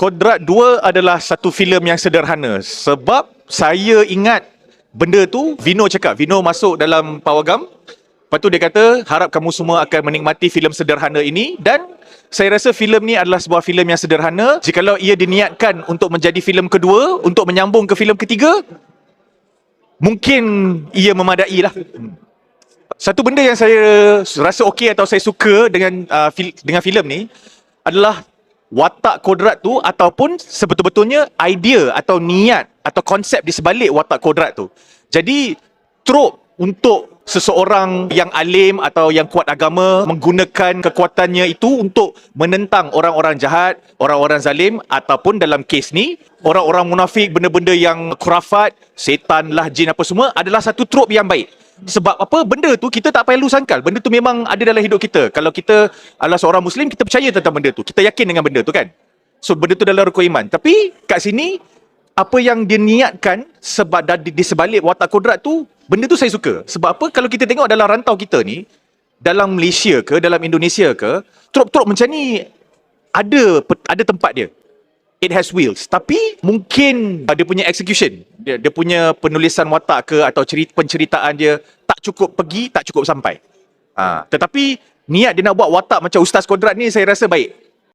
Kodrat 2 adalah satu filem yang sederhana sebab saya ingat benda tu Vino cakap, Vino masuk dalam Pawagam Lepas tu dia kata harap kamu semua akan menikmati filem sederhana ini dan saya rasa filem ni adalah sebuah filem yang sederhana. Jikalau ia diniatkan untuk menjadi filem kedua, untuk menyambung ke filem ketiga, mungkin ia memadai lah. Satu benda yang saya rasa okey atau saya suka dengan uh, fil- dengan filem ni adalah watak kodrat tu ataupun sebetul-betulnya idea atau niat atau konsep di sebalik watak kodrat tu. Jadi trope untuk seseorang yang alim atau yang kuat agama menggunakan kekuatannya itu untuk menentang orang-orang jahat, orang-orang zalim ataupun dalam kes ni orang-orang munafik, benda-benda yang khurafat, setan lah, jin apa semua adalah satu trope yang baik. Sebab apa? Benda tu kita tak perlu sangkal. Benda tu memang ada dalam hidup kita. Kalau kita adalah seorang Muslim, kita percaya tentang benda tu. Kita yakin dengan benda tu kan? So benda tu dalam rukun iman. Tapi kat sini, apa yang dia niatkan sebab di, di sebalik watak kodrat tu, benda tu saya suka. Sebab apa? Kalau kita tengok dalam rantau kita ni, dalam Malaysia ke, dalam Indonesia ke, trop-trop macam ni ada ada tempat dia. It has wheels. Tapi mungkin uh, dia punya execution, dia, dia punya penulisan watak ke atau cerita, penceritaan dia tak cukup pergi, tak cukup sampai. Ha, tetapi niat dia nak buat watak macam Ustaz Kodrat ni saya rasa baik.